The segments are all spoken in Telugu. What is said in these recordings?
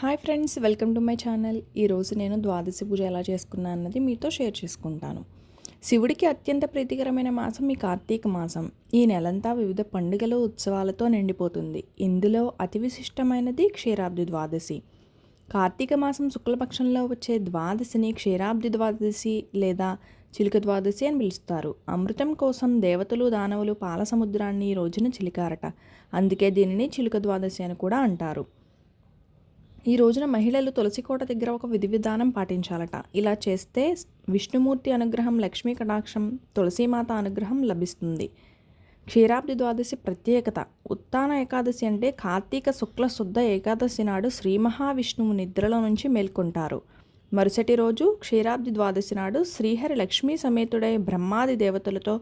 Hi friends welcome to my channel. ఈరోజు నేను ద్వాదశి పూజ ఎలా చేసుకున్నా అన్నది మీతో షేర్ చేసుకుంటాను. శివుడికి అత్యంత ప్రీతికరమైన మాసం ఈ కార్తీక మాసం. ఈ నెలంతా వివిధ పండుగలు ఉత్సవాలతో నిండిపోతుంది. ఇందులో అతి విశిష్టమైనది క్షీరాబ్ది ద్వాదశి. కార్తీక మాసం శుక్లపక్షంలో వచ్చే ద్వాదశిని క్షీరాబ్ది ద్వాదశి లేదా చిలుక ద్వాదశి అని పిలుస్తారు. అమృతం కోసం దేవతలు దానవులు పాల సముద్రాన్ని ఈ రోజున చిలికారట. అందుకే దీనిని చిలుక ద్వాదశి అని కూడా అంటారు. ఈ రోజున మహిళలు తులసికోట దగ్గర ఒక విధి విధానం పాటించాలట. ఇలా చేస్తే విష్ణుమూర్తి అనుగ్రహం లక్ష్మీ కటాక్షం తులసీమాత అనుగ్రహం లభిస్తుంది. క్షీరాబ్ది ద్వాదశి ప్రత్యేకత. ఉత్తాన ఏకాదశి అంటే కార్తీక శుక్ల శుద్ధ ఏకాదశి నాడు శ్రీ మహావిష్ణువు నిద్రలో నుంచి మేల్కొంటారు. మరుసటి రోజు క్షీరాబ్ది ద్వాదశి నాడు శ్రీహరి లక్ష్మీ సమేతుడై బ్రహ్మాది దేవతలతో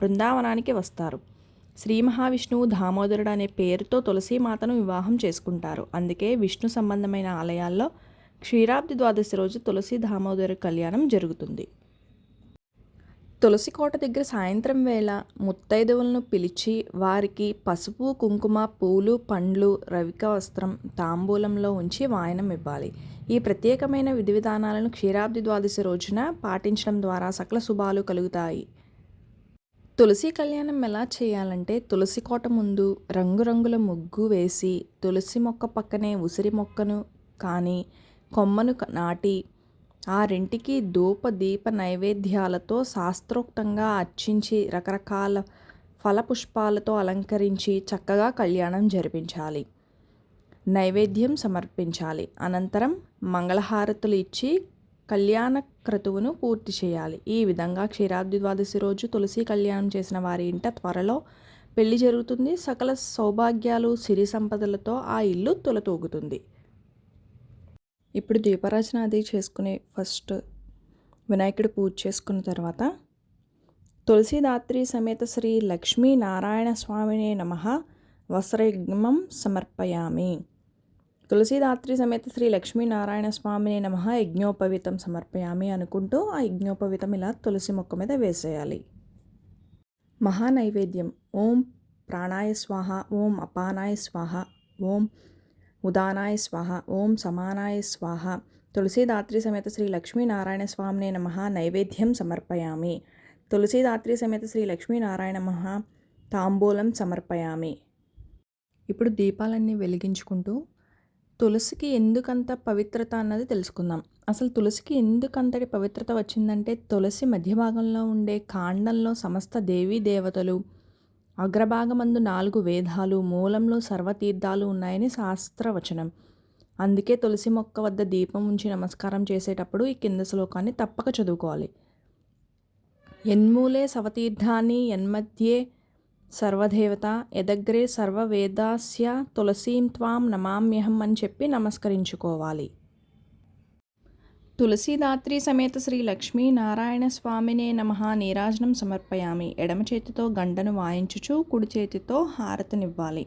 బృందావనానికి వస్తారు. శ్రీ మహావిష్ణువు దామోదరుడు అనే పేరుతో తులసీమాతను వివాహం చేసుకుంటారు. అందుకే విష్ణు సంబంధమైన ఆలయాల్లో క్షీరాబ్ది ద్వాదశి రోజు తులసి దామోదరు కళ్యాణం జరుగుతుంది. తులసి కోట దగ్గర సాయంత్రం వేళ ముత్తైదవులను పిలిచి వారికి పసుపు కుంకుమ పూలు పండ్లు రవిక వస్త్రం తాంబూలంలో ఉంచి వాయనం ఇవ్వాలి. ఈ ప్రత్యేకమైన విధి విధానాలను క్షీరాబ్ది ద్వాదశి రోజున పాటించడం ద్వారా సకల శుభాలు కలుగుతాయి. తులసి కళ్యాణం ఎలా చేయాలంటే తులసి కోట ముందు రంగురంగుల ముగ్గు వేసి తులసి మొక్క పక్కనే ఉసిరి మొక్కను కానీ కొమ్మను నాటి ఆ రెంటికి ధూప దీప నైవేద్యాలతో శాస్త్రోక్తంగా అర్చించి రకరకాల ఫలపుష్పాలతో అలంకరించి చక్కగా కళ్యాణం జరిపించాలి. నైవేద్యం సమర్పించాలి. అనంతరం మంగళహారతులు ఇచ్చి కళ్యాణ క్రతువును పూర్తి చేయాలి. ఈ విధంగా క్షీరాబ్ది ద్వాదశి రోజు తులసి కళ్యాణం చేసిన వారి ఇంట త్వరలో పెళ్ళి జరుగుతుంది. సకల సౌభాగ్యాలు సిరి సంపదలతో ఆ ఇల్లు తులతూగుతుంది. ఇప్పుడు దీపారాజన అది చేసుకుని ఫస్ట్ వినాయకుడు పూజ చేసుకున్న తర్వాత తులసిదాత్రి సమేత శ్రీ లక్ష్మీ నారాయణ స్వామినే నమ. వస్త్రయజ్ఞం సమర్పయామి. తులసీదాత్రి సమేత శ్రీ లక్ష్మీనారాయణ స్వామిని నమ యజ్ఞోపవితం సమర్పయామి అనుకుంటూ ఆ యజ్ఞోపవితం ఇలా తులసి మొక్క మీద వేసేయాలి. మహానైవేద్యం. ఓం ప్రాణాయ స్వాహ ఓం అపానాయ స్వాహ ఓం ఉదానాయ స్వాహ ఓం సమానాయ స్వాహ. తులసీదాత్రి సమేత శ్రీ లక్ష్మీనారాయణ స్వామిని నమ నైవేద్యం సమర్పయామి. తులసీదాత్రి సమేత శ్రీ లక్ష్మీనారాయణ మహ తాంబూలం సమర్పయామి. ఇప్పుడు దీపాలన్నీ వెలిగించుకుంటూ తులసికి ఎందుకంత పవిత్రత అన్నది తెలుసుకుందాం. అసలు తులసికి ఎందుకంతటి పవిత్రత వచ్చిందంటే తులసి మధ్య భాగంలో ఉండే కాండంలో సమస్త దేవీ దేవతలు అగ్రభాగమందు నాలుగు వేదాలు మూలంలో సర్వతీర్థాలు ఉన్నాయని శాస్త్రవచనం. అందుకే తులసి మొక్క వద్ద దీపం ఉంచి నమస్కారం చేసేటప్పుడు ఈ కింద శ్లోకాన్ని తప్పక చదువుకోవాలి. ఎన్మూలే సవతీర్థాన్ని ఎన్మధ్యే సర్వదేవత ఎదగ్రే సర్వవేదాస్య తులసీం త్వాం నమామ్యహం అని చెప్పి నమస్కరించుకోవాలి. తులసీదాత్రి సమేత శ్రీ లక్ష్మీ నారాయణ స్వామినే నమ నీరాజనం సమర్పయామి. ఎడమ చేతితో గండను వాయించుచు కుడి చేతితో హారతినివ్వాలి.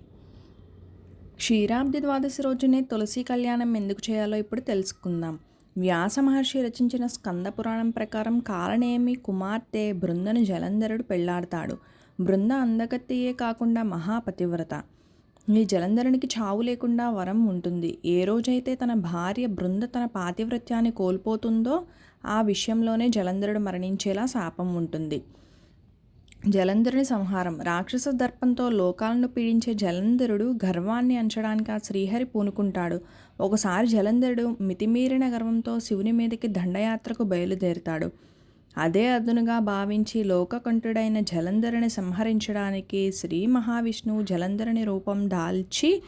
క్షీరాబ్ది ద్వాదశి రోజునే తులసి కళ్యాణం ఎందుకు చేయాలో ఇప్పుడు తెలుసుకుందాం. వ్యాస మహర్షి రచించిన స్కంద పురాణం ప్రకారం కాలనేమి కుమార్తె బృందను జలంధరుడు పెళ్ళాడతాడు. బృంద అందగత్తెయే కాకుండా మహాపతివ్రత. ఈ జలంధరునికి చావు లేకుండా వరం ఉంటుంది. ఏ రోజైతే తన భార్య బృంద తన పాతివ్రత్యాన్ని కోల్పోతుందో ఆ విషయంలోనే జలంధరుడు మరణించేలా శాపం ఉంటుంది. జలంధరుని సంహారం. రాక్షస దర్పంతో లోకాలను పీడించే జలంధరుడు గర్వాన్ని అంచడానికి ఆ శ్రీహరి పూనుకుంటాడు. ఒకసారి జలంధరుడు మితిమీరిన గర్వంతో శివుని మీదకి దండయాత్రకు బయలుదేరుతాడు. అదే అదునుగా భావించి లోకకంఠుడైన జలంధరుని సంహరించడానికి శ్రీ మహావిష్ణువు జలంధరుని రూపం దాల్చి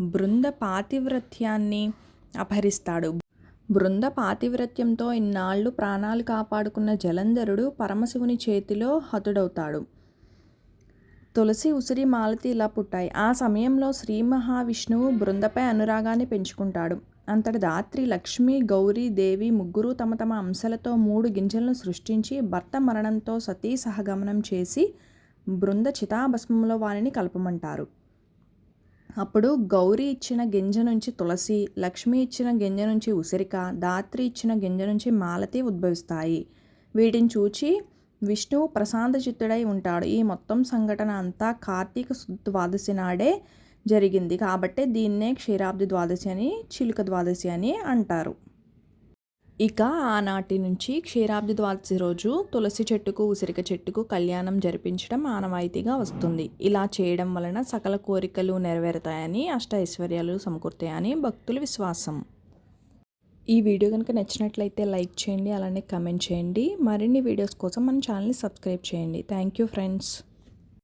బృంద పాతివ్రత్యాన్ని అపహరిస్తాడు. బృంద పాతివ్రత్యంతో ఇన్నాళ్ళు ప్రాణాలు కాపాడుకున్న జలంధరుడు పరమశివుని చేతిలో హతుడవుతాడు. తులసి ఉసిరి మాలతి ఇలా పుట్టాయి. ఆ సమయంలో శ్రీ మహావిష్ణువు బృందపై అనురాగాన్ని పెంచుకుంటాడు. అంతటి దాత్రి లక్ష్మి గౌరీ దేవి ముగ్గురు తమ తమ అంశలతో మూడు గింజలను సృష్టించి భర్త మరణంతో సతీ సహగమనం చేసి బృంద చితాభస్మంలో వారిని కలపమంటారు. అప్పుడు గౌరీ ఇచ్చిన గింజ నుంచి తులసి లక్ష్మి ఇచ్చిన గింజ నుంచి ఉసిరిక దాత్రి ఇచ్చిన గింజ నుంచి మాలతి ఉద్భవిస్తాయి. వీటిని చూచి విష్ణువు ప్రశాంత చిత్తుడై ఉంటాడు. ఈ మొత్తం సంఘటన అంతా కార్తీక ద్వాదశి నాడే జరిగింది. కాబట్టే దీన్నే క్షీరాబ్ది ద్వాదశి అని చిలుక ద్వాదశి అని అంటారు. ఇక ఆనాటి నుంచి క్షీరాబ్ది ద్వాదశి రోజు తులసి చెట్టుకు ఉసిరిక చెట్టుకు కళ్యాణం జరిపించడం ఆనవాయితీగా వస్తుంది. ఇలా చేయడం వలన సకల కోరికలు నెరవేరుతాయని అష్ట ఐశ్వర్యాలు సమకూరుతాయని భక్తుల విశ్వాసం. ఈ వీడియో కనుక నచ్చినట్లయితే లైక్ చేయండి అలానే కమెంట్ చేయండి. మరిన్ని వీడియోస్ కోసం మన ఛానల్ని సబ్స్క్రైబ్ చేయండి. Thank you friends.